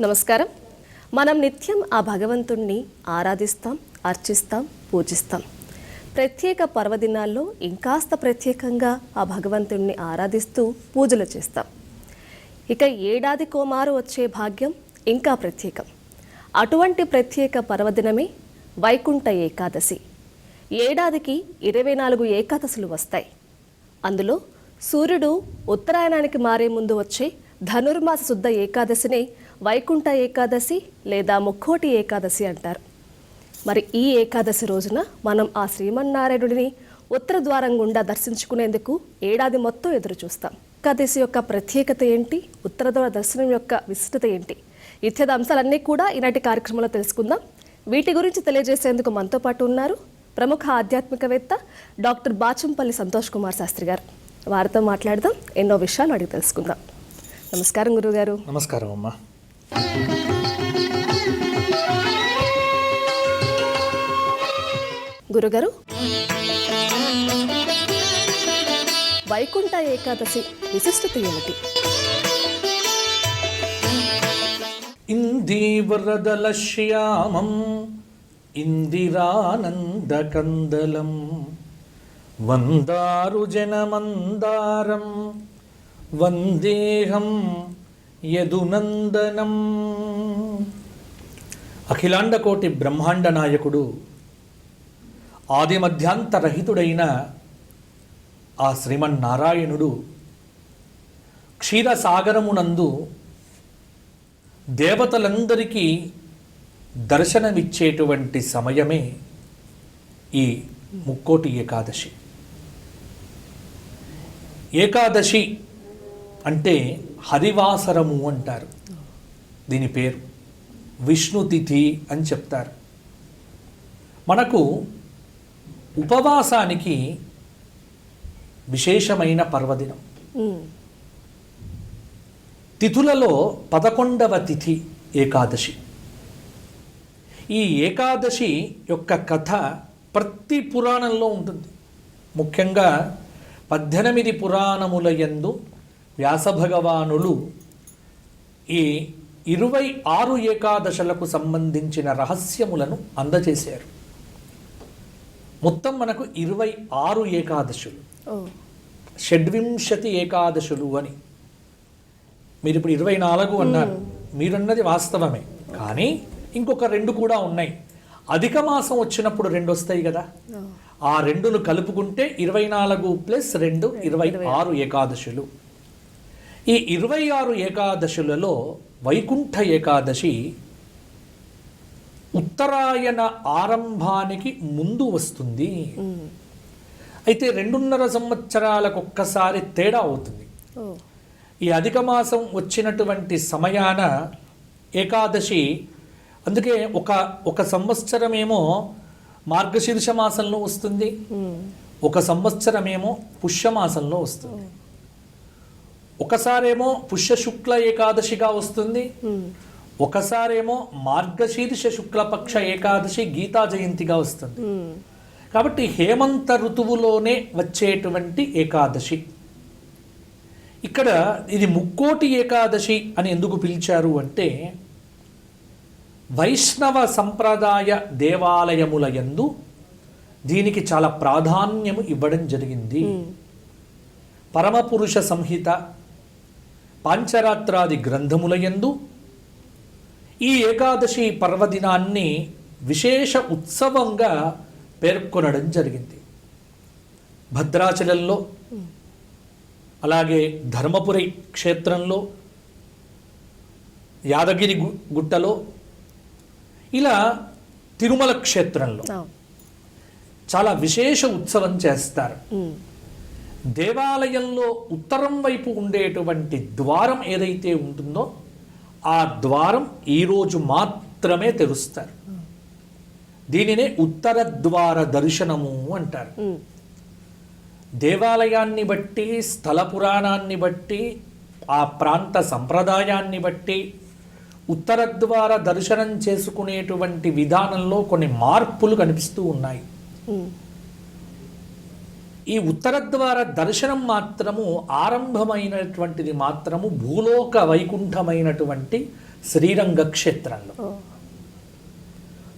నమస్కారం. మనం నిత్యం ఆ భగవంతుణ్ణి ఆరాధిస్తాం అర్చిస్తాం పూజిస్తాం. ప్రత్యేక పర్వదినాల్లో ఇంకాస్త ప్రత్యేకంగా ఆ భగవంతుణ్ణి ఆరాధిస్తూ పూజలు చేస్తాం. ఇక ఏడాది కోమారు వచ్చే భాగ్యం ఇంకా ప్రత్యేకం. అటువంటి ప్రత్యేక పర్వదినమే వైకుంఠ ఏకాదశి. ఏడాదికి ఇరవై నాలుగు ఏకాదశులు వస్తాయి. అందులో సూర్యుడు ఉత్తరాయణానికి మారే ముందు వచ్చే ధనుర్మాస శుద్ధ ఏకాదశినే వైకుంఠ ఏకాదశి లేదా ముక్కోటి ఏకాదశి అంటారు. మరి ఈ ఏకాదశి రోజున మనం ఆ శ్రీమన్నారాయణుడిని ఉత్తర ద్వారం గుండా దర్శించుకునేందుకు ఏడాది మొత్తం ఎదురు చూస్తాం. ఏకాదశి యొక్క ప్రత్యేకత ఏంటి? ఉత్తర ద్వార దర్శనం యొక్క విశిష్టత ఏంటి? ఇత్యాది అంశాలన్నీ కూడా ఈనాటి కార్యక్రమంలో తెలుసుకుందాం. వీటి గురించి తెలియజేసేందుకు మనతో పాటు ఉన్నారు ప్రముఖ ఆధ్యాత్మికవేత్త డాక్టర్ బాచంపల్లి సంతోష్ కుమార్ శాస్త్రి గారు. వారితో మాట్లాడదాం. ఎన్నో విషయాలు అడిగి తెలుసుకుందాం. నమస్కారం గురుగారు నమస్కారం అమ్మా. గురుగారు వైకుంఠ ఏకాదశి విశిష్టత ఏమిటి? ఇందీవరదల శ్యామం ఇందిరానందకందలం వందారు జనమందారం వందేహం యదునందనం. అఖిలాండకోటి బ్రహ్మాండ నాయకుడు ఆదిమధ్యాంతరహితుడైన ఆ శ్రీమన్నారాయణుడు క్షీరసాగరమునందు దేవతలందరికీ దర్శనమిచ్చేటువంటి సమయమే ఈ ముక్కోటి ఏకాదశి. ఏకాదశి అంటే హరివాసరము అంటారు. దీని పేరు. విష్ణు తిథి అని చెప్తారు. మనకు ఉపవాసానికి విశేషమైన పర్వదినం. తిథులలో పదకొండవ తిథి ఏకాదశి. ఈ ఏకాదశి యొక్క కథ ప్రతి పురాణంలో ఉంటుంది. ముఖ్యంగా పద్దెనిమిది పురాణముల యందు వ్యాసభగవానులు ఈ ఇరవై ఆరు ఏకాదశలకు సంబంధించిన రహస్యములను అందజేశారు. మొత్తం మనకు ఇరవై ఆరు ఏకాదశులు. షడ్వింశతి ఏకాదశులు అని. మీరు ఇప్పుడు ఇరవై నాలుగు అన్నారు. మీరన్నది వాస్తవమే. కానీ ఇంకొక రెండు కూడా ఉన్నాయి. అధిక మాసం వచ్చినప్పుడు రెండు వస్తాయి కదా. ఆ రెండును కలుపుకుంటే ఇరవై నాలుగు ప్లస్ రెండు ఇరవై ఆరు. ఏకాదశులు. ఈ ఇరవై ఆరు ఏకాదశులలో వైకుంఠ ఏకాదశి ఉత్తరాయణ ఆరంభానికి ముందు వస్తుంది. అయితే రెండున్నర సంవత్సరాలకు ఒక్కసారి తేడా అవుతుంది. ఈ అధిక మాసం వచ్చినటువంటి సమయాన ఏకాదశి అందుకే ఒక ఒక సంవత్సరమేమో మార్గశీర్ష మాసంలో వస్తుంది ఒక సంవత్సరమేమో పుష్యమాసంలో వస్తుంది. ఒకసారేమో పుష్య శుక్ల ఏకాదశిగా వస్తుంది. ఒకసారేమో మార్గశీర్ష శుక్లపక్ష ఏకాదశి గీతా జయంతిగా వస్తుంది. కాబట్టి హేమంత ఋతువులోనే వచ్చేటువంటి ఏకాదశి. ఇక్కడ ఇది ముక్కోటి ఏకాదశి అని ఎందుకు పిలిచారు అంటే వైష్ణవ సంప్రదాయ దేవాలయముల యందు దీనికి చాలా ప్రాధాన్యము ఇవ్వడం జరిగింది. పరమపురుష సంహిత పాంచరాత్రాది గ్రంథముల యందు ఈ ఏకాదశి పర్వదినాన్ని విశేష ఉత్సవంగా పేర్కొనడం జరిగింది. భద్రాచలంలో అలాగే ధర్మపురి క్షేత్రంలో యాదగిరి గుట్టలో ఇలా తిరుమల క్షేత్రంలో చాలా విశేష ఉత్సవం చేస్తారు. దేవాలయంలో ఉత్తరం వైపు ఉండేటువంటి ద్వారం ఏదైతే ఉంటుందో ఆ ద్వారం ఈరోజు మాత్రమే తెరుస్తారు. దీనినే ఉత్తర ద్వార దర్శనము అంటారు. దేవాలయాన్ని బట్టి స్థల పురాణాన్ని బట్టి ఆ ప్రాంత సంప్రదాయాన్ని బట్టి ఉత్తర ద్వార దర్శనం చేసుకునేటువంటి విధానంలో కొన్ని మార్పులు కనిపిస్తూ ఉన్నాయి. ఈ ఉత్తర ద్వార దర్శనం మాత్రము ఆరంభమైనటువంటిది మాత్రము భూలోక వైకుంఠమైనటువంటి శ్రీరంగ క్షేత్రంలో.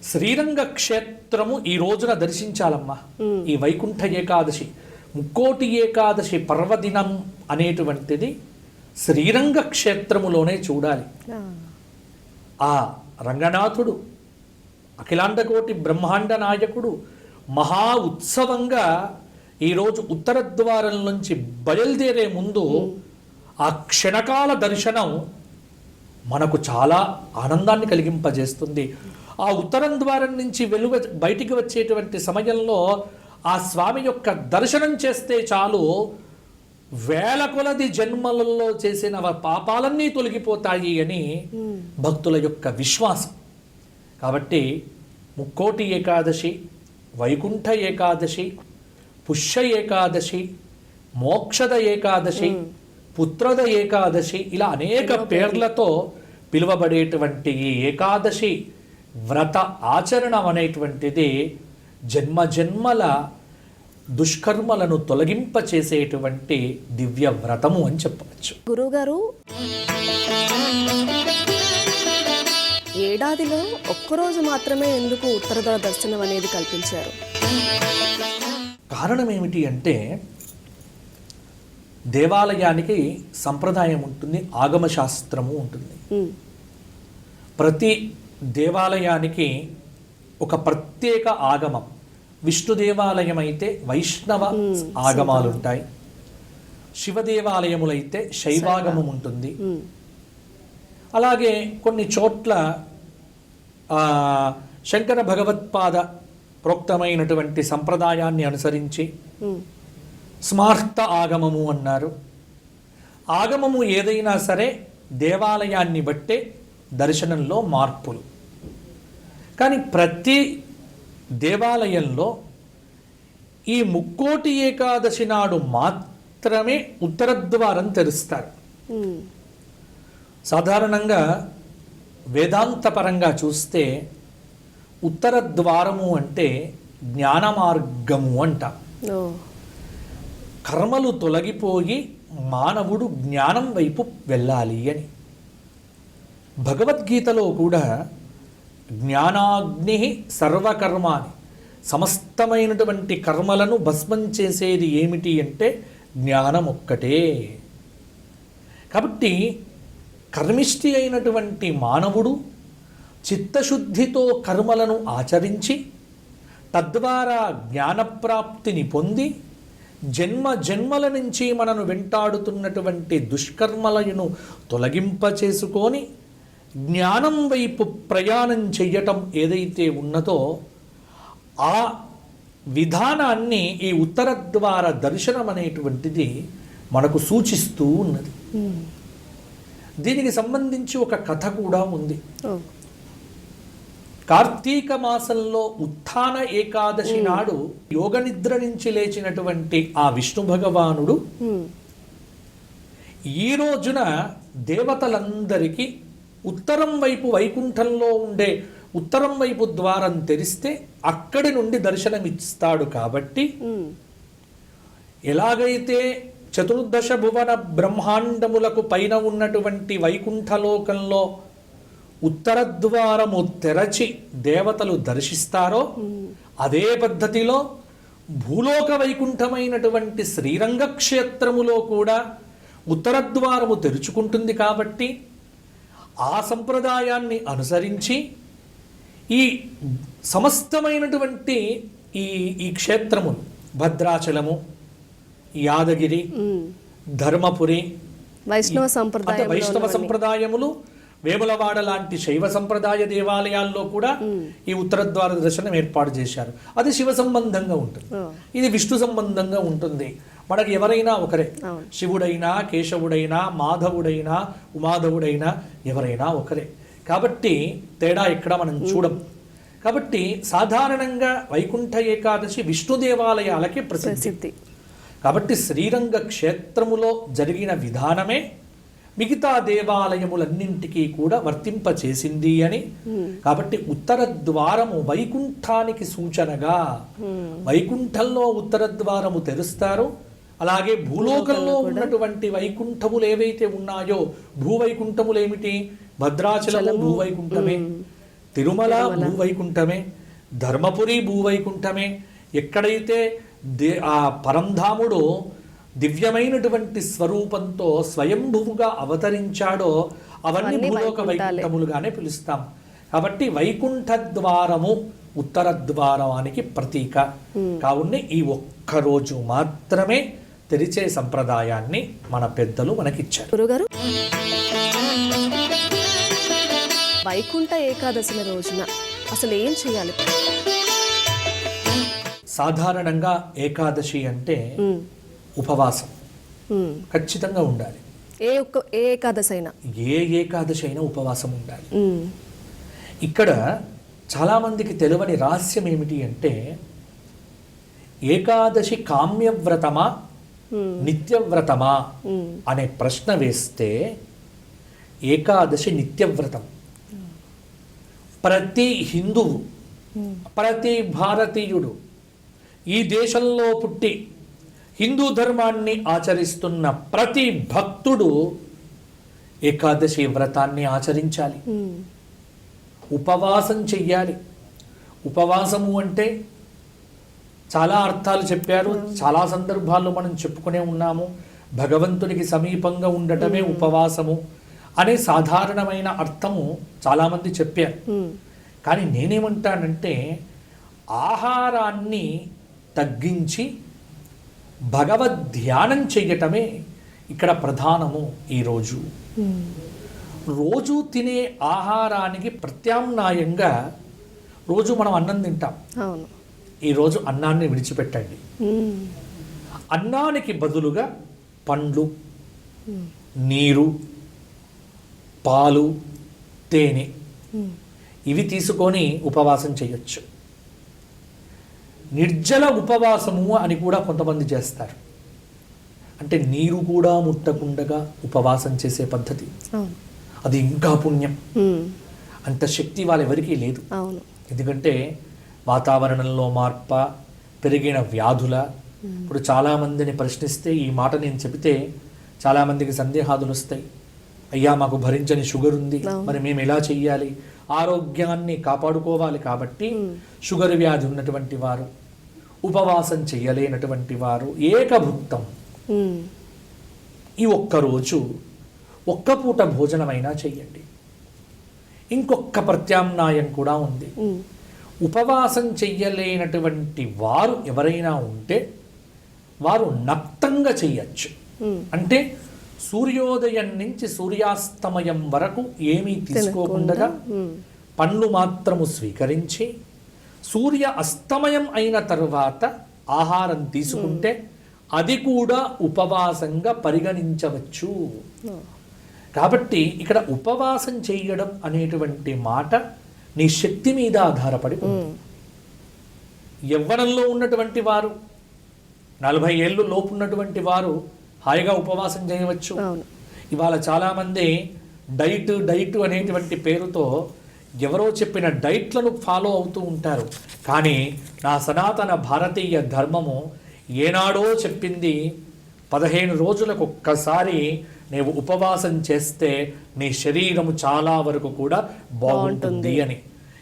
శ్రీరంగ క్షేత్రము ఈ రోజున దర్శించాలమ్మా. ఈ వైకుంఠ ఏకాదశి ముక్కోటి ఏకాదశి పర్వదినం అనేటువంటిది శ్రీరంగ క్షేత్రములోనే చూడాలి. ఆ. ఆ రంగనాథుడు అఖిలాండకోటి బ్రహ్మాండ నాయకుడు మహా ఉత్సవంగా ఈరోజు ఉత్తర ద్వారం నుంచి బయలుదేరే ముందు ఆ క్షణకాల దర్శనం మనకు చాలా ఆనందాన్ని కలిగింపజేస్తుంది. ఆ ఉత్తరం ద్వారం నుంచి వెలువ బయటికి వచ్చేటువంటి సమయంలో ఆ స్వామి యొక్క దర్శనం చేస్తే చాలు వేల కొలది జన్మలలో చేసిన పాపాలన్నీ తొలగిపోతాయి అని భక్తుల యొక్క విశ్వాసం. కాబట్టి ముక్కోటి ఏకాదశి వైకుంఠ ఏకాదశి పుష్య ఏకాదశి మోక్షద ఏకాదశి పుత్రద ఏకాదశి ఇలా అనేక పేర్లతో పిలువబడేటువంటి ఈ ఏకాదశి వ్రత ఆచరణం అనేటువంటిది జన్మ జన్మల దుష్కర్మలను తొలగింప చేసేటువంటి దివ్య వ్రతము అని చెప్పవచ్చు. గురువుగారు ఏడాదిలో ఒక్కరోజు మాత్రమే ఎందుకు ఉత్తరద్వార దర్శనం అనేది కల్పించారు? కారణం ఏమిటి అంటే దేవాలయానికి సంప్రదాయం ఉంటుంది ఆగమ శాస్త్రము ఉంటుంది ప్రతి దేవాలయానికి ఒక ప్రత్యేక ఆగమం. విష్ణు దేవాలయం అయితే వైష్ణవ ఆగమాలు ఉంటాయి శివ దేవాలయములైతే శైవాగమం ఉంటుంది. అలాగే కొన్ని చోట్ల శంకర భగవత్పాద ప్రోక్తమైనటువంటి సంప్రదాయాన్ని అనుసరించి స్మార్త ఆగమము అన్నారు. ఆగమము ఏదైనా సరే దేవాలయాన్ని బట్టే దర్శనంలో మార్పులు. కానీ ప్రతి దేవాలయంలో ఈ ముక్కోటి ఏకాదశి నాడు మాత్రమే ఉత్తర ద్వారం తెరుస్తారు. సాధారణంగా వేదాంతపరంగా చూస్తే ఉత్తర ద్వారము అంటే జ్ఞాన మార్గము అంట. కర్మలు తొలగిపోయి మానవుడు జ్ఞానం వైపు వెళ్ళాలి అని. భగవద్గీతలో కూడా జ్ఞానాగ్ని సర్వకర్మాని సమస్తమైనటువంటి కర్మలను భస్మం చేసేది ఏమిటి అంటే జ్ఞానం ఒక్కటే. కాబట్టి కర్మిష్టి అయినటువంటి మానవుడు చిత్తశుద్ధితో కర్మలను ఆచరించి తద్వారా జ్ఞానప్రాప్తిని పొంది జన్మ జన్మల నుంచి మనను వెంటాడుతున్నటువంటి దుష్కర్మలను తొలగింపచేసుకొని జ్ఞానం వైపు ప్రయాణం చెయ్యటం ఏదైతే ఉన్నదో ఆ విధానాన్ని ఈ ఉత్తర ద్వార దర్శనం అనేటువంటిది మనకు సూచిస్తూ ఉన్నది. దీనికి సంబంధించి ఒక కథ కూడా ఉంది. కార్తీక మాసంలో ఉత్థాన ఏకాదశి నాడు యోగ నిద్ర నుంచి లేచినటువంటి ఆ విష్ణు భగవానుడు ఈ రోజున దేవతలందరికీ ఉత్తరం వైపు వైకుంఠంలో ఉండే ఉత్తరం వైపు ద్వారం తెరిస్తే అక్కడి నుండి దర్శనమిస్తాడు కాబట్టి ఎలాగైతే చతుర్దశ భువన బ్రహ్మాండములకు పైన ఉన్నటువంటి వైకుంఠలోకంలో ఉత్తర ద్వారము తెరచి దేవతలు దర్శిస్తారో అదే పద్ధతిలో భూలోక వైకుంఠమైనటువంటి శ్రీరంగ క్షేత్రములో కూడా ఉత్తర ద్వారము తెరుచుకుంటుంది కాబట్టి ఆ సంప్రదాయాన్ని అనుసరించి ఈ సమస్తమైనటువంటి ఈ ఈ క్షేత్రములు భద్రాచలము యాదగిరి. ధర్మపురి వైష్ణవ సంప్రదాయం వైష్ణవ సంప్రదాయములు వేములవాడ లాంటి శైవ సంప్రదాయ దేవాలయాల్లో కూడా ఈ ఉత్తర ద్వార దర్శనం ఏర్పాటు చేశారు. అది శివ సంబంధంగా ఉంటుంది. ఇది విష్ణు సంబంధంగా ఉంటుంది. మనకి ఎవరైనా ఒకరే. శివుడైనా కేశవుడైనా మాధవుడైనా ఉమాధవుడైనా ఎవరైనా ఒకరే. కాబట్టి తేడా ఇక్కడ మనం చూడం. కాబట్టి సాధారణంగా వైకుంఠ ఏకాదశి విష్ణు దేవాలయాలకి ప్రసిద్ధి. కాబట్టి శ్రీరంగ క్షేత్రములో జరిగిన విధానమే మిగతా దేవాలయములన్నింటికీ కూడా వర్తింపచేసింది అని. కాబట్టి ఉత్తర ద్వారము వైకుంఠానికి సూచనగా వైకుంఠంలో ఉత్తర ద్వారము తెరుస్తారు. అలాగే భూలోకంలో ఉన్నటువంటి వైకుంఠములు ఏవైతే ఉన్నాయో భూవైకుంఠములు ఏమిటి? భద్రాచలము భూవైకుంఠమే తిరుమల. భూవైకుంఠమే ధర్మపురి భూవైకుంఠమే. ఎక్కడైతే దే ఆ పరంధాముడు దివ్యమైనటువంటి స్వరూపంతో స్వయంభువుగా అవతరించాడో అవన్నీ భూలోక. వైకుంఠములుగానే పిలుస్తాం. కాబట్టి వైకుంఠ ద్వారము ఉత్తర ద్వారానికి ప్రతీక. కావున ఈ ఒక్క రోజు మాత్రమే తెరిచే సంప్రదాయాన్ని మన పెద్దలు మనకిచ్చారు. గురుగారు వైకుంఠ ఏకాదశిల రోజున అసలు ఏం చేయాలి? సాధారణంగా ఏకాదశి అంటే ఉపవాసం. ఖచ్చితంగా ఉండాలి. ఏ ఒక్క ఏ ఏకాదశి అయినా ఏ ఏకాదశి అయినా ఉపవాసం ఉండాలి. ఇక్కడ చాలామందికి తెలియని రహస్యం ఏమిటి అంటే ఏకాదశి కామ్యవ్రతమా నిత్యవ్రతమా. అనే ప్రశ్న వేస్తే ఏకాదశి నిత్యవ్రతం. ప్రతి హిందువు ప్రతి భారతీయుడు ఈ దేశంలో పుట్టి హిందూ ధర్మాన్ని ఆచరిస్తున్న ప్రతి భక్తుడు ఏకాదశి వ్రతాన్ని ఆచరించాలి. ఉపవాసం చెయ్యాలి. ఉపవాసము అంటే చాలా అర్థాలు చెప్పారు చాలా సందర్భాల్లో మనం చెప్పుకునే ఉన్నాము. భగవంతునికి సమీపంగా ఉండటమే ఉపవాసము అనే సాధారణమైన అర్థము చాలామంది చెప్పారు. కానీ నేనేమంటానంటే ఆహారాన్ని తగ్గించి భగవద్ ధ్యానం చెయ్యటమే ఇక్కడ ప్రధానము ఈరోజు ఉమ్. రోజు తినే ఆహారానికి ప్రత్యామ్నాయంగా రోజు మనం అన్నం తింటాం. ఈరోజు అన్నాన్ని విడిచిపెట్టండి. ఉమ్, అన్నానికి బదులుగా పండ్లు నీరు పాలు తేనె ఇవి తీసుకొని ఉపవాసం చేయొచ్చు నిర్జల ఉపవాసము అని కూడా కొంతమంది చేస్తారు. అంటే నీరు కూడా ముట్టకుండగా ఉపవాసం చేసే పద్ధతి. అది ఇంకా పుణ్యం. అంత శక్తి వాళ్ళెవరికీ లేదు. ఎందుకంటే వాతావరణంలో మార్ప పెరిగిన వ్యాధుల. ఇప్పుడు చాలామందిని ప్రశ్నిస్తే ఈ మాట నేను చెబితే చాలామందికి సందేహాదులు వస్తాయి అయ్యా మాకు భరించని షుగర్ ఉంది. మరి మేము ఎలా చెయ్యాలి? ఆరోగ్యాన్ని కాపాడుకోవాలి కాబట్టి షుగర్ వ్యాధి ఉన్నటువంటి వారు ఉపవాసం చెయ్యలేనటువంటి వారు ఏకభుక్తం ఈ ఒక్కరోజు ఒక్క పూట భోజనమైనా చెయ్యండి. ఇంకొక ప్రత్యామ్నాయం కూడా ఉంది. ఉపవాసం చెయ్యలేనటువంటి వారు ఎవరైనా ఉంటే వారు నక్తంగా చెయ్యొచ్చు. అంటే సూర్యోదయం నుంచి సూర్యాస్తమయం వరకు ఏమీ తీసుకోకుండా పండ్లు మాత్రము స్వీకరించి సూర్య అస్తమయం అయిన తరువాత ఆహారం తీసుకుంటే అది కూడా ఉపవాసంగా పరిగణించవచ్చు. ఓ, కాబట్టి ఇక్కడ ఉపవాసం చేయడం అనేటువంటి మాట నీ శక్తి మీద ఆధారపడి. ఉమ్, యవ్వనంలో ఉన్నటువంటి వారు నలభై ఏళ్ళు లోపు ఉన్నటువంటి వారు హాయిగా ఉపవాసం చేయవచ్చు. ఇవాళ చాలామంది డైట్ డైట్ అనేటువంటి పేరుతో ఎవరో చెప్పిన డైట్లను ఫాలో అవుతూ ఉంటారు. కానీ నా సనాతన భారతీయ ధర్మము ఏనాడో చెప్పింది పదిహేను రోజులకు ఒక్కసారి నీవు ఉపవాసం చేస్తే నీ శరీరము చాలా వరకు కూడా బాగుంటుంది అని.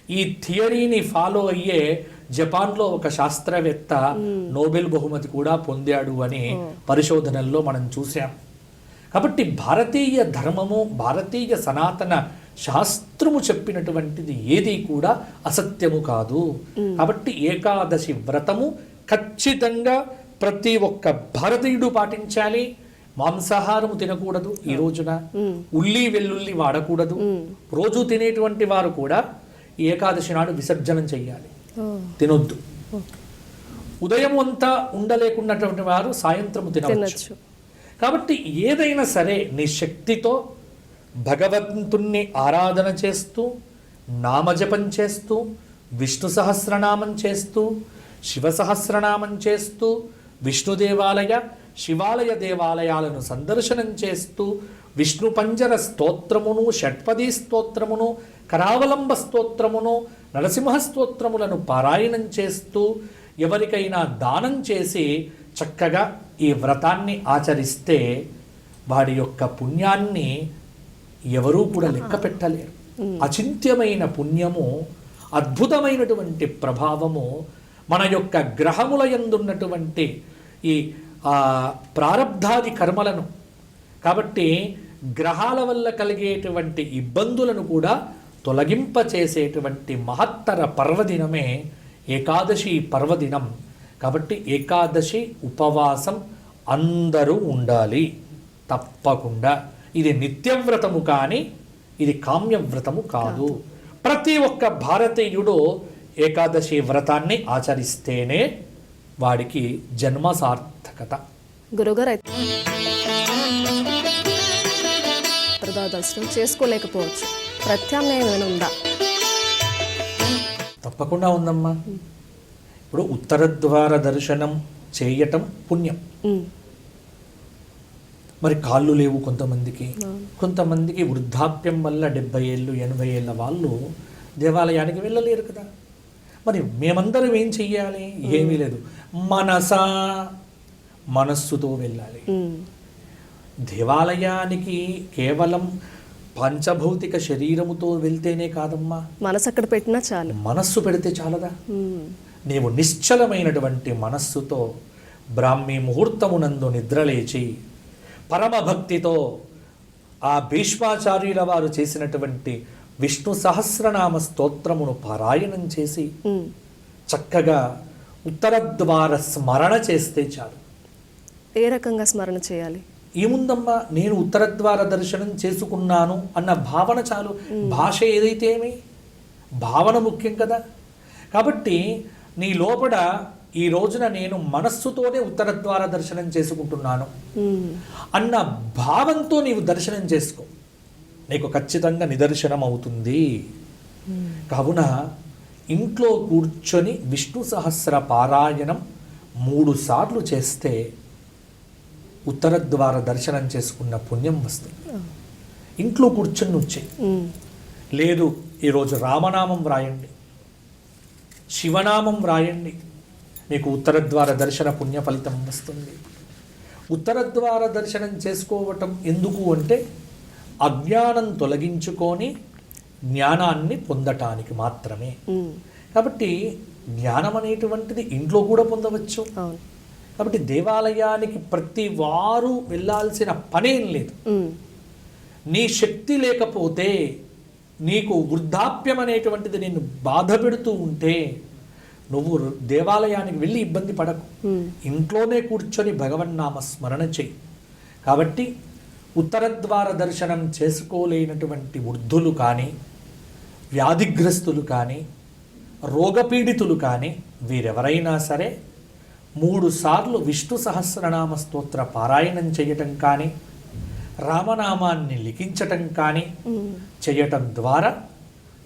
ఈ థియరీని ఫాలో అయ్యే జపాన్లో ఒక శాస్త్రవేత్త నోబెల్ బహుమతి కూడా పొందాడు అని పరిశోధనల్లో మనం చూసాం కాబట్టి భారతీయ ధర్మము భారతీయ సనాతన శాస్త్రము చెప్పినటువంటిది ఏది కూడా అసత్యము కాదు. కాబట్టి ఏకాదశి వ్రతము ఖచ్చితంగా ప్రతి ఒక్క భారతీయుడు పాటించాలి. మాంసాహారము తినకూడదు ఈ రోజున. ఉల్లి వెల్లుల్లి వాడకూడదు. రోజు తినేటువంటి వారు కూడా ఏకాదశి నాడు విసర్జనం చెయ్యాలి. ఓ, తినొద్దు. ఉదయం అంతా ఉండలేకున్నటువంటి వారు సాయంత్రం తినవచ్చు. కాబట్టి ఏదైనా సరే నీ శక్తితో భగవంతుణ్ణి ఆరాధన చేస్తూ నామజపం చేస్తూ విష్ణు సహస్రనామం చేస్తూ శివ సహస్రనామం చేస్తూ విష్ణు దేవాలయ శివాలయ దేవాలయాలను సందర్శనం చేస్తూ విష్ణు పంజర స్తోత్రమును షట్పదీ స్తోత్రమును కరావలంబ స్తోత్రమును నరసింహ స్తోత్రములను పారాయణం చేస్తూ ఎవరికైనా దానం చేసి చక్కగా ఈ వ్రతాన్ని ఆచరిస్తే వాడి యొక్క పుణ్యాన్ని ఎవరూ కూడా లెక్క పెట్టలేరు. అచింత్యమైన పుణ్యము అద్భుతమైనటువంటి ప్రభావము మన యొక్క గ్రహముల యందున్నటువంటి ఈ ప్రారబ్ధాది కర్మలను. కాబట్టి గ్రహాల వల్ల కలిగేటువంటి ఇబ్బందులను కూడా తొలగింపచేసేటువంటి మహత్తర పర్వదినమే ఏకాదశి పర్వదినం. కాబట్టి ఏకాదశి ఉపవాసం అందరూ ఉండాలి. తప్పకుండా. ఇది నిత్యవ్రతము కానీ ఇది కామ్యవ్రతము కాదు. ప్రతి ఒక్క భారతీయుడు ఏకాదశి వ్రతాన్ని ఆచరిస్తేనే వాడికి జన్మ సార్థకత గురుగారు దర్శనం చేసుకోలేకపోవచ్చు ప్రత్యామ్నాయం ఏమైనా ఉందా తప్పకుండా ఉందమ్మా. ఇప్పుడు ఉత్తర ద్వార దర్శనం చేయటం పుణ్యం. మరి కాళ్ళు లేవు కొంతమందికి. కొంతమందికి వృద్ధాప్యం వల్ల డెబ్బై ఏళ్ళు ఎనభై ఏళ్ళ వాళ్ళు దేవాలయానికి వెళ్ళలేరు కదా. మరి మేమందరం ఏం చెయ్యాలి? ఏమీ లేదు. మనసా మనస్సుతో వెళ్ళాలి. దేవాలయానికి కేవలం పంచభౌతిక శరీరముతో వెళ్తేనే కాదమ్మా. మనసు అక్కడ పెట్టినా చాలు. మనస్సు పెడితే చాలదా? నీవు నిశ్చలమైనటువంటి మనస్సుతో బ్రాహ్మీ ముహూర్తమునందు నిద్రలేచి పరమభక్తితో ఆ భీష్మాచార్యుల వారు చేసినటువంటి విష్ణు సహస్రనామ స్తోత్రమును పారాయణం చేసి చక్కగా ఉత్తరద్వార స్మరణ చేస్తే చాలు. ఏ రకంగా స్మరణ చేయాలి? ఏముందమ్మా నేను ఉత్తరద్వార దర్శనం చేసుకున్నాను అన్న భావన చాలు. భాష ఏదైతే ఏమి? భావన ముఖ్యం కదా. కాబట్టి నీ లోపల ఈ రోజున నేను మనస్సుతోనే ఉత్తరద్వార దర్శనం చేసుకుంటున్నాను. అన్న భావంతో నీవు దర్శనం చేసుకో. నీకు ఖచ్చితంగా నిదర్శనం అవుతుంది. కావున ఇంట్లో కూర్చొని విష్ణు సహస్ర పారాయణం మూడు సార్లు చేస్తే ఉత్తర ద్వార దర్శనం చేసుకున్న పుణ్యం వస్తుంది. ఇంట్లో కూర్చొని వచ్చే లేదు ఈరోజు రామనామం వ్రాయండి. శివనామం వ్రాయండి. మీకు ఉత్తర ద్వార దర్శన పుణ్య ఫలితం వస్తుంది. ఉత్తర ద్వార దర్శనం చేసుకోవటం ఎందుకు అంటే అజ్ఞానం తొలగించుకొని జ్ఞానాన్ని పొందటానికి మాత్రమే. కాబట్టి జ్ఞానం అనేటువంటిది ఇంట్లో కూడా పొందవచ్చు. కాబట్టి దేవాలయానికి ప్రతి వారు వెళ్ళాల్సిన పనేం లేదు. నీ శక్తి లేకపోతే నీకు వృద్ధాప్యం అనేటువంటిది నిన్ను బాధ పెడుతూ ఉంటే నువ్వు దేవాలయానికి వెళ్ళి ఇబ్బంది పడకు. ఇంట్లోనే కూర్చొని భగవన్నామ స్మరణ చెయ్యి. కాబట్టి ఉత్తరద్వార దర్శనం చేసుకోలేనటువంటి వృద్ధులు కానీ వ్యాధిగ్రస్తులు కానీ రోగపీడితులు కానీ వీరెవరైనా సరే మూడు సార్లు విష్ణు సహస్రనామ స్తోత్ర పారాయణం చేయటం కానీ రామనామాన్ని లిఖించటం కానీ చేయటం ద్వారా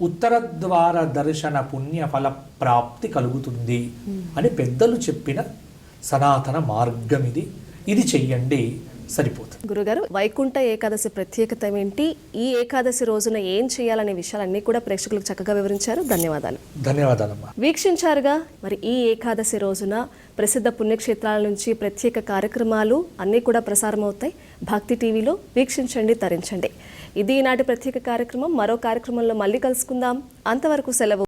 ఉత్తరద్వార దర్శన పుణ్య ఫల ప్రాప్తి కలుగుతుంది అని పెద్దలు చెప్పిన సనాతన మార్గం ఇది ఇది చెయ్యండి. సరిపోతుంది. గురుగారు వైకుంఠ ఏకాదశి ప్రత్యేకత ఏంటి? ఈ ఏకాదశి రోజున ఏం చేయాలనే విషయాలన్నీ కూడా ప్రేక్షకులకు చక్కగా వివరించారు. ధన్యవాదాలు. ధన్యవాదాలమ్మా. వీక్షించారుగా? మరి ఈ ఏకాదశి రోజున ప్రసిద్ధ పుణ్యక్షేత్రాల నుంచి ప్రత్యేక కార్యక్రమాలు అన్నీ కూడా ప్రసారం అవుతాయి భక్తి టీవీలో వీక్షించండి తరించండి. ఇది ఈనాటి ప్రత్యేక కార్యక్రమం. మరో కార్యక్రమంలో మళ్ళీ కలుసుకుందాం. అంతవరకు సెలవు.